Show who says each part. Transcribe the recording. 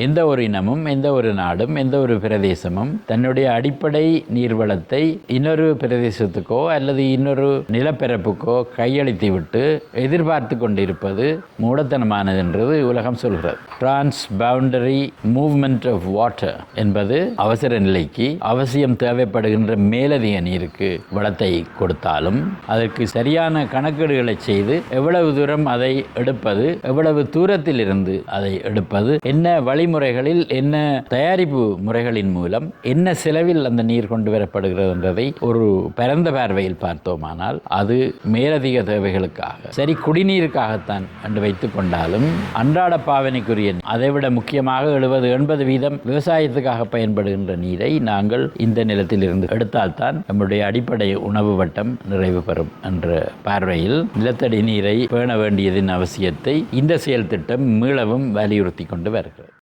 Speaker 1: எந்த ஒரு இனமும் எந்த ஒரு நாடும் எந்த ஒரு பிரதேசமும் தன்னுடைய அடிப்படை நீர்வளத்தை இன்னொரு பிரதேசத்துக்கோ அல்லது இன்னொரு நிலப்பரப்புக்கோ கையளித்து விட்டு எதிர்பார்த்து கொண்டிருப்பது மூடத்தனமானது என்றது உலகம் சொல்கிறது. Transboundary movement of water என்பது அவசர நிலைக்கு அவசியம் தேவைப்படுகின்ற மேலதிக நீருக்கு வளத்தை கொடுத்தாலும் அதற்கு சரியான கணக்கீடுகளை செய்து எவ்வளவு தூரம் அதை எடுப்பது எவ்வளவு தூரத்தில் இருந்து அதை எடுப்பது என்ன வழி வழிமுறைகளில் என்ன தயாரிப்பு முறைகளின் மூலம் என்ன செலவில் அந்த நீர் கொண்டு வரப்படுகிறது என்றதை ஒரு பரந்த பார்வையில் பார்த்தோமானால் அது மேலதிக தேவைகளுக்காக. சரி குடிநீருக்காகத்தான் என்று வைத்துக் கொண்டாலும் அன்றாட பாவனைக்குரிய அதைவிட முக்கியமாக எழுபது எண்பது வீதம் விவசாயத்துக்காக பயன்படுகின்ற நீரை நாங்கள் இந்த நிலத்திலிருந்து எடுத்தால்தான் நம்முடைய அடிப்படை உணவு வட்டம் நிறைவு பெறும் என்ற பார்வையில் நிலத்தடி நீரை பேண வேண்டியதின் அவசியத்தை இந்த செயல் திட்டம் மீளவும் வலியுறுத்தி கொண்டு வருகிறது.